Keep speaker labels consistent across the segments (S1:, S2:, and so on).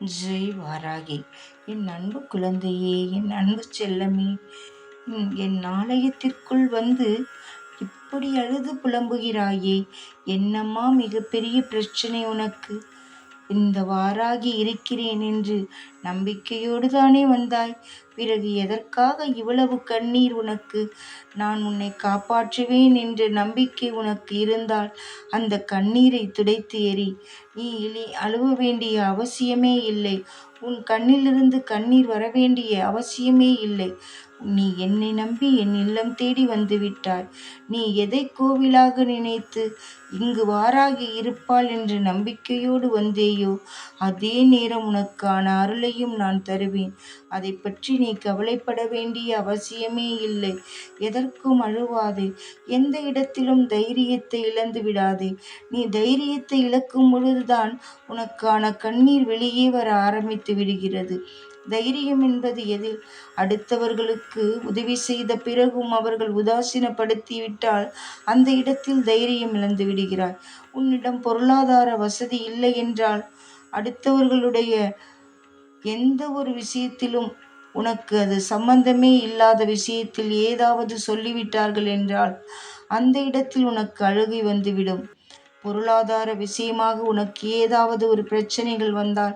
S1: ஜெய் வாராகி. என் அன்பு குழந்தையே என் அன்பு செல்லமே என் ஆலயத்திற்குள் வந்து இப்படி அழுது புலம்புகிறாயே என்னம்மா மிகப்பெரிய பிரச்சனை உனக்கு? இந்த வாராகி இருக்கிறேன் என்று நம்பிக்கையோடு தானே வந்தாய்? பிறகு எதற்காக இவ்வளவு கண்ணீர் உனக்கு? நான் உன்னை காப்பாற்றுவேன் என்ற நம்பிக்கை உனக்கு இருந்தால் அந்த கண்ணீரை துடைத்து எறி நீ இனி அழுவ வேண்டிய அவசியமே இல்லை. உன் கண்ணிலிருந்து கண்ணீர் வர வேண்டிய அவசியமே இல்லை. நீ என்னை நம்பி என் இல்லம் தேடி வந்து விட்டாய் நீ எதை கோவிலாக நினைத்து இங்கு வாராகி இருப்பாள் என்ற நம்பிக்கையோடு வந்தேயோ? அதே நேரம் உனக்கான அருளையும் நான் தருவேன். அதை பற்றி நீ கவலைப்பட வேண்டிய அவசியமே இல்லை. எதற்கும் அழுவாதே. எந்த இடத்திலும் தைரியத்தை இழந்து விடாதே. நீ தைரியத்தை இழக்கும் பொழுதுதான் உனக்கான கண்ணீர் வெளியே வர ஆரம்பித்து விடுகிறது. தைரியம் என்பது எதில்? அடுத்தவர்களுக்கு உதவி செய்த பிறகும் அவர்கள் உதாசீனப்படுத்திவிட்டால் அந்த இடத்தில் தைரியம் இழந்து விடுகிறாய் உன்னிடம் பொருளாதார வசதி இல்லை என்றால் அடுத்தவர்களுடைய எந்த ஒரு விஷயத்திலும் உனக்கு அது சம்பந்தமே இல்லாத விஷயத்தில் ஏதாவது சொல்லிவிட்டார்கள் என்றால் அந்த இடத்தில் உனக்கு அழுகை வந்துவிடும். பொருளாதார விஷயமாக உனக்கு ஏதாவது ஒரு பிரச்சனைகள் வந்தால்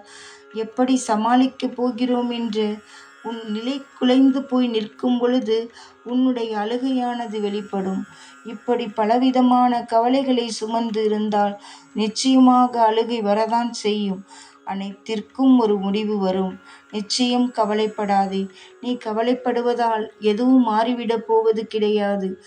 S1: எப்படி சமாளிக்கப் போகிறோம் என்று உன் நிலை குலைந்து போய் நிற்கும் பொழுது உன்னுடைய அழுகையானது வெளிப்படும். இப்படி பலவிதமான கவலைகளை சுமந்து இருந்தால் நிச்சயமாக அழுகை வரதான் செய்யும். அனைத்திற்கும் ஒரு முடிவு வரும். நிச்சயம் கவலைப்படாதே. நீ கவலைப்படுவதால் எதுவும் மாறிவிடப் போவது கிடையாது.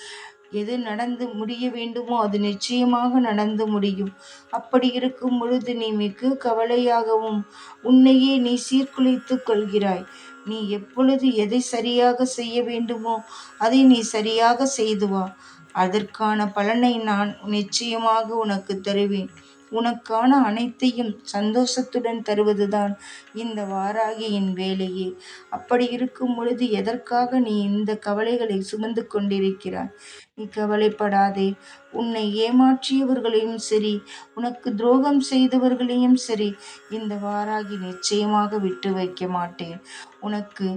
S1: எது நடந்து முடிய வேண்டுமோ அது நிச்சயமாக நடந்து முடியும். அப்படி இருக்கும் பொழுது நீ மிக கவலையாகவும் உன்னையே நீ சீர்குலைத்துக் கொள்கிறாய். நீ எப்பொழுது எதை சரியாக செய்ய வேண்டுமோ அதை நீ சரியாக செய்து வா. அதற்கான பலனை நான் நிச்சயமாக உனக்கு தருவேன். உனக்கான அனைத்தையும் சந்தோஷத்துடன் தருவதுதான் இந்த வாராகியின் வேலையே. அப்படி இருக்கும் பொழுது எதற்காக நீ இந்த கவலைகளை சுமந்து கொண்டிருக்கிறாய்? நீ கவலைப்படாதே. உன்னை ஏமாற்றியவர்களையும் சரி உனக்கு துரோகம் செய்தவர்களையும் சரி இந்த வாராகி நிச்சயமாக விட்டு வைக்க மாட்டேன். உனக்கு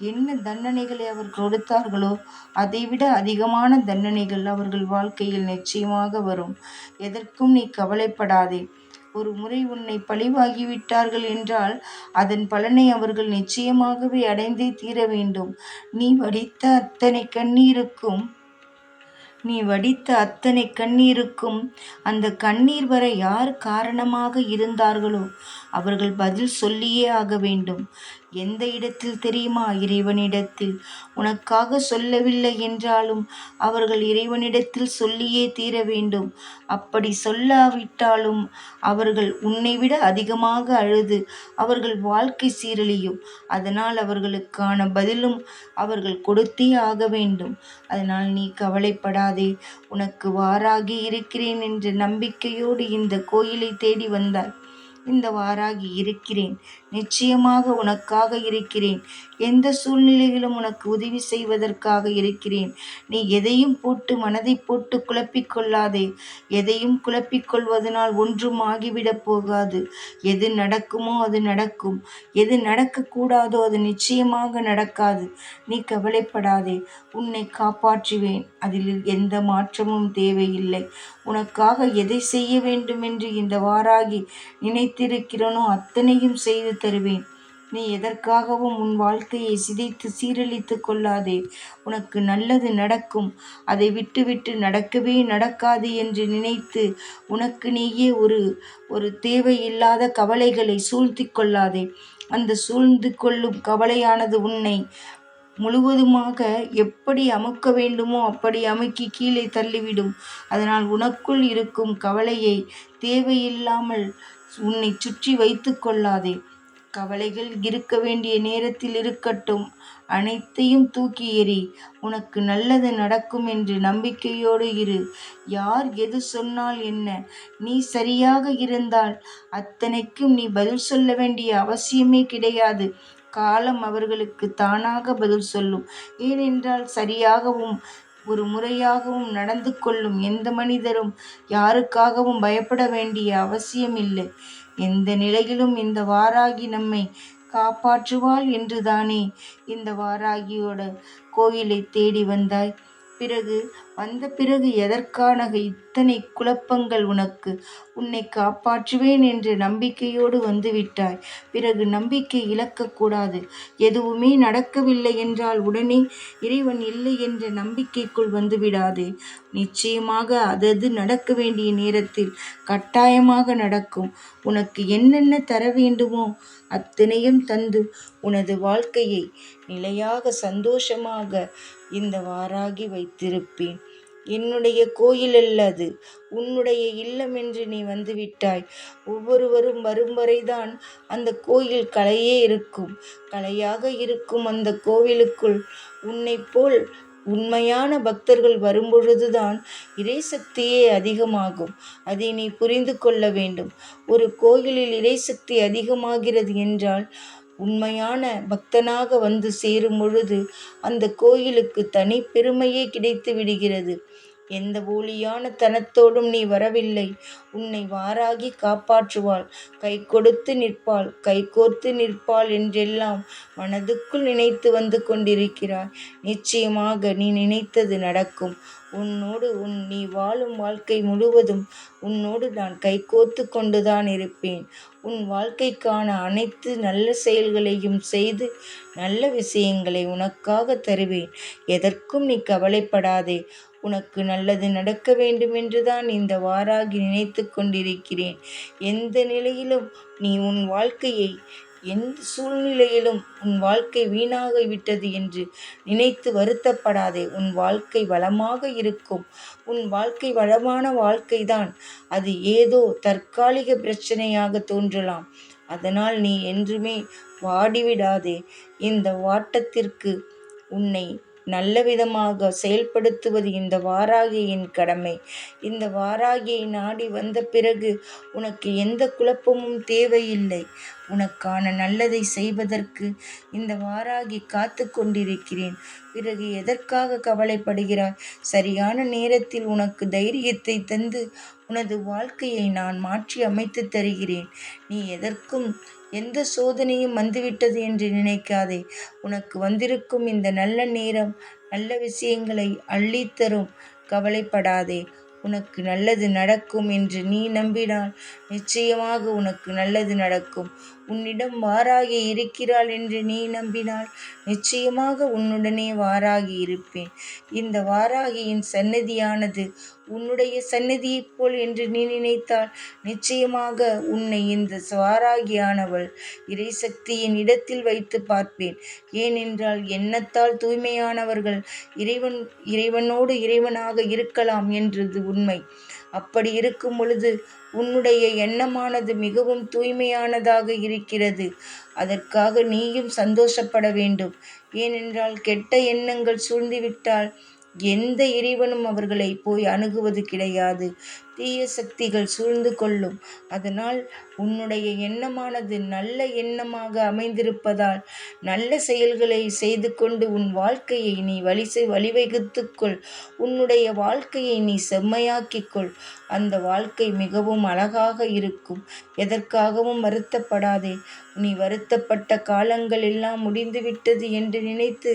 S1: என்ன தண்டனைகளை அவர் கொடுத்தார்களோ அதைவிட அதிகமான தண்டனைகள் அவர்கள் வாழ்க்கையில் நிச்சயமாக வரும். எதற்கும் நீ கவலைப்படாதே. ஒரு முறை உன்னை பழிவாகிவிட்டார்கள் என்றால் அதன் பலனை அவர்கள் நிச்சயமாகவே அடைந்தே தீர வேண்டும். நீ வடித்த அத்தனை கண்ணீருக்கும் நீ வடித்த அத்தனை கண்ணீருக்கும் அந்த கண்ணீர் வர யார் காரணமாக இருந்தார்களோ அவர்கள் பதில் சொல்லியே ஆக வேண்டும். எந்த இடத்தில் தெரியுமா இறைவனிடத்தில்? உனக்காக சொல்லவில்லை என்றாலும் அவர்கள் இறைவனிடத்தில் சொல்லியே தீர வேண்டும். அப்படி சொல்லாவிட்டாலும் அவர்கள் உன்னை விட அதிகமாக அழுது அவர்கள் வாழ்க்கை சீரழியும். அதனால் அவர்களுக்கான பதிலும் அவர்கள் கொடுத்தே ஆக வேண்டும். அதனால் நீ கவலைப்படாதே. உனக்கு வாராகி இருக்கிறேன் என்ற நம்பிக்கையோடு இந்த கோயிலை தேடி வந்தாய். இந்த வாராகி இருக்கிறேன். நிச்சயமாக உனக்காக இருக்கிறேன். எந்த சூழ்நிலையிலும் உனக்கு உதவி செய்வதற்காக இருக்கிறேன். நீ எதையும் போட்டு மனதை போட்டு குழப்பிக் கொள்ளாதே. எதையும் குழப்பிக் கொள்வதனால் ஒன்றும் ஆகிவிடப் போகாது. எது நடக்குமோ அது நடக்கும். எது நடக்கக்கூடாதோ அது நிச்சயமாக நடக்காது. நீ கவலைப்படாதே. உன்னை காப்பாற்றுவேன். அதில் எந்த மாற்றமும் தேவையில்லை. உனக்காக எதை செய்ய வேண்டும் என்று இந்த வாராகி நினைத்திருக்கிறனோ அத்தனையும் செய்து தருவேன். நீ எதற்காகவும் உன் வாழ்க்கையை சிதைத்து சீரழித்து கொள்ளாதே. உனக்கு நல்லது நடக்கும். அதை விட்டுவிட்டு நடக்கவே நடக்காது என்று நினைத்து உனக்கு நீயே ஒரு ஒரு தேவையில்லாத கவலைகளை சூழ்த்தி கொள்ளாதே. அந்த சூழ்ந்து கொள்ளும் கவலையானது உன்னை முழுவதுமாக எப்படி அமுக்க வேண்டுமோ அப்படி அமுக்கி கீழே தள்ளிவிடும். அதனால் உனக்குள் இருக்கும் கவலையை தேவையில்லாமல் உன்னை சுற்றி வைத்து கொள்ளாதே. கவலைகள் இருக்க வேண்டிய நேரத்தில் இருக்கட்டும். அனைத்தையும் தூக்கி எறி உனக்கு நல்லது நடக்கும் என்று நம்பிக்கையோடு இரு. யார் எது சொன்னால் என்ன? நீ சரியாக இருந்தால் அத்தனைக்கும் நீ பதில் சொல்ல வேண்டிய அவசியமே கிடையாது. காலம் அவர்களுக்கு தானாக பதில் சொல்லும். ஏனென்றால் சரியாகவும் ஒரு முறையாகவும் நடந்து கொள்ளும் எந்த மனிதரும் யாருக்காகவும் பயப்பட வேண்டிய அவசியம் இல்லை எந்த நிலையிலும் இந்த வாராகி நம்மை காப்பாற்றுவாள் என்றுதானே இந்த வாராகியோட கோயிலை தேடி வந்தாய். பிறகு வந்த பிறகு எதற்கான இத்தனை குழப்பங்கள் உனக்கு? உன்னை காப்பாற்றுவேன் என்ற நம்பிக்கையோடு வந்துவிட்டாய். பிறகு நம்பிக்கை இழக்கக்கூடாது எதுவுமே நடக்கவில்லை என்றால் உடனே இறைவன் இல்லை என்ற நம்பிக்கைக்குள் வந்துவிடாதே. நிச்சயமாக அதது நடக்க வேண்டிய நேரத்தில் கட்டாயமாக நடக்கும். உனக்கு என்னென்ன தர வேண்டுமோ அத்தனையும் தந்து உனது வாழ்க்கையை நிலையாக சந்தோஷமாக இந்த வாராகி வைத்திருப்பேன். என்னுடைய கோயில் அல்ல அது உன்னுடைய இல்லம் என்று நீ வந்துவிட்டாய். ஒவ்வொருவரும் வரும் வரைதான் அந்த கோயில் கலையே இருக்கும். கலையாக இருக்கும் அந்த கோவிலுக்குள் உன்னை போல் உண்மையான பக்தர்கள் வரும்பொழுதுதான் இறைசக்தியே அதிகமாகும். அதை நீ புரிந்து கொள்ள வேண்டும். ஒரு கோயிலில் இறைசக்தி அதிகமாகிறது என்றால் உண்மையான பக்தனாக வந்து சேரும் பொழுது அந்த கோயிலுக்கு தனி பெருமையே கிடைத்து விடுகிறது. எந்த போலியான தனத்தோடும் நீ வரவில்லை. உன்னை வாராகி காப்பாற்றுவாள். கை கொடுத்து நிற்பாள். கை கோர்த்து நிற்பாள் என்றெல்லாம் மனதுக்குள் நினைத்து வந்து கொண்டிருக்கிறாய். நிச்சயமாக நீ நினைத்தது நடக்கும். உன்னோடு உன் நீ வாழும் வாழ்க்கை முழுவதும் உன்னோடு நான் கைகோத்து கொண்டுதான் இருப்பேன். உன் வாழ்க்கைக்கான அனைத்து நல்ல செயல்களையும் செய்து நல்ல விஷயங்களை உனக்காக தருவேன். எதற்கும் நீ கவலைப்படாதே. உனக்கு நல்லது நடக்க வேண்டுமென்றுதான் இந்த வாராகி நினைத்து கொண்டிருக்கிறேன். எந்த நிலையிலும் நீ உன் வாழ்க்கையை எந்த சூழ்நிலையிலும் உன் வாழ்க்கை வீணாக விட்டது என்று நினைத்து வருத்தப்படாதே. உன் வாழ்க்கை வளமாக இருக்கும். உன் வாழ்க்கை வளமான வாழ்க்கைதான். அது ஏதோ தற்காலிக பிரச்சனையாக தோன்றலாம். அதனால் நீ என்றுமே வாடிவிடாதே. இந்த வாட்டத்திற்கு உன்னை நல்ல விதமாக செயல்படுத்துவது இந்த வாராகியின் கடமை. இந்த வாராகியை நாடி வந்த பிறகு உனக்கு எந்த குழப்பமும் தேவையில்லை. உனக்கான நல்லதை செய்வதற்கு இந்த வாராகி காத்து கொண்டிருக்கிறேன். பிறகு எதற்காக கவலைப்படுகிறாய்? சரியான நேரத்தில் உனக்கு தைரியத்தை தந்து உனது வாழ்க்கையை நான் மாற்றி அமைத்து தருகிறேன். நீ எதற்கும் எந்த சோதனையும் வந்துவிட்டது என்று நினைக்காதே. உனக்கு வந்திருக்கும் இந்த நல்ல நேரம் நல்ல விஷயங்களை அள்ளித்தரும். கவலைப்படாதே. உனக்கு நல்லது நடக்கும் என்று நீ நம்பினால் நிச்சயமாக உனக்கு நல்லது நடக்கும். உன்னிடம் வாராகி இருக்கிறாள் என்று நீ நம்பினால் நிச்சயமாக உன்னுடனே வாராகி இருப்பேன். இந்த வாராகியின் சன்னதியானது உன்னுடைய சன்னதியைப் போல் என்று நீ நினைத்தால் நிச்சயமாக உன்னை இந்த வாராகியானவள் இறைசக்தியின் இடத்தில் வைத்து பார்ப்பேன். ஏனென்றால் எண்ணத்தால் தூய்மையானவர்கள் இறைவன் இறைவனோடு இறைவனாக இருக்கலாம் என்றது உண்மை. அப்படி இருக்கும் பொழுது உன்னுடைய எண்ணமானது மிகவும் தூய்மையானதாக இருக்கிறது. அதற்காக நீயும் சந்தோஷப்பட வேண்டும். ஏனென்றால் கெட்ட எண்ணங்கள் சூழ்ந்துவிட்டால் எந்த இறைவனும் அவர்களை போய் அணுகுவது கிடையாது. தீய சக்திகள் சூழ்ந்து கொள்ளும். அதனால் உன்னுடைய எண்ணமானது நல்ல எண்ணமாக அமைந்திருப்பதால் நல்ல செயல்களை செய்து கொண்டு உன் வாழ்க்கையை நீ வழி வழிவகுத்துக்கொள் உன்னுடைய வாழ்க்கையை நீ செம்மையாக்கிக்கொள் அந்த வாழ்க்கை மிகவும் அழகாக இருக்கும். எதற்காகவும் வருத்தப்படாதே. நீ வருத்தப்பட்ட காலங்கள் எல்லாம் முடிந்துவிட்டது என்று நினைத்து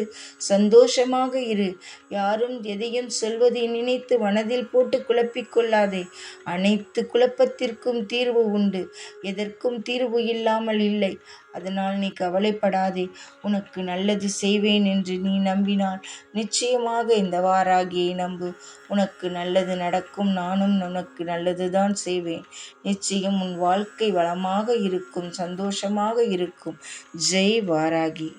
S1: சந்தோஷமாக இரு. யாரும் எதையும் சொல்வதை நினைத்து மனதில் போட்டு குழப்பிக்கொள்ளாதே அனைத்து குழப்பத்திற்கும் தீர்வு உண்டு. எதற்கும் தீர்வு இல்லாமல் இல்லை. அதனால் நீ கவலைப்படாதே. உனக்கு நல்லது செய்வேன் என்று நீ நம்பினால் நிச்சயமாக இந்த வாராகியை நம்பு. உனக்கு நல்லது நடக்கும். நானும் உனக்கு நல்லதுதான் செய்வேன். நிச்சயம் உன் வாழ்க்கை வளமாக இருக்கும் சந்தோஷமாக இருக்கும். ஜெய் வாராகி.